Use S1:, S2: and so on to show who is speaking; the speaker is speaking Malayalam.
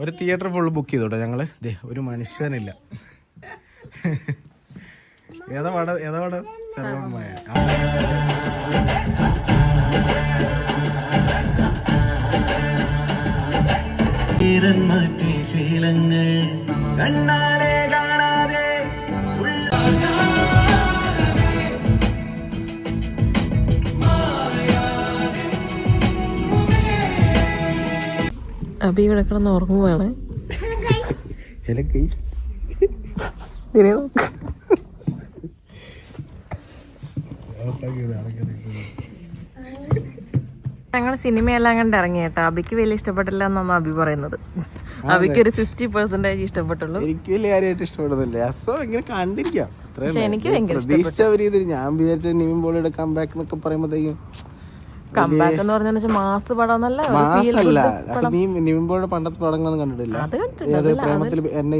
S1: ഒരു തിയേറ്റർ ഫുള്ള് ബുക്ക് ചെയ്തോട്ടെ ഞങ്ങൾ? ഒരു മനുഷ്യനില്ല. ഏതാ പടം? ഏതാ പടം? സർവമായ.
S2: ശീലങ്ങൾ കണ്ണാലെ
S3: അബി ഇവിടെ കിടന്ന് ഉറങ്ങുവാണ്. ഞങ്ങൾ സിനിമയെല്ലാം കണ്ട് ഇറങ്ങി കേട്ടോ അബിക്ക് വലിയ ഇഷ്ടപ്പെട്ടില്ല എന്നാണ് അബി പറയുന്നത്. അബിക്ക് ഒരു ഫിഫ്റ്റി പെർസെന്റേജ് ഇഷ്ടപ്പെട്ടുള്ളൂ.
S1: എനിക്ക് വലിയ കാര്യമായിട്ട് ഇഷ്ടപ്പെടുന്നില്ല. അസോ ഇങ്ങനെ കണ്ടിരിക്കാം.
S3: എനിക്ക്
S1: പ്രതീക്ഷിച്ച ഒരു ഇതിൽ ഞാൻ വിചാരിച്ച നിവിൻ പോളിയുടെ കംബാക്ക് എന്നൊക്കെ പറയുമ്പോഴത്തേക്കും
S3: കമ്പാക്ക് എന്ന് പറഞ്ഞാൽ മാസ് പടം
S1: നീ നിവിൻ പോളിയുടെ പണ്ടത്തെ പടങ്ങളൊന്നും കണ്ടിട്ടില്ല. പ്രേമത്തിൽ എന്നെ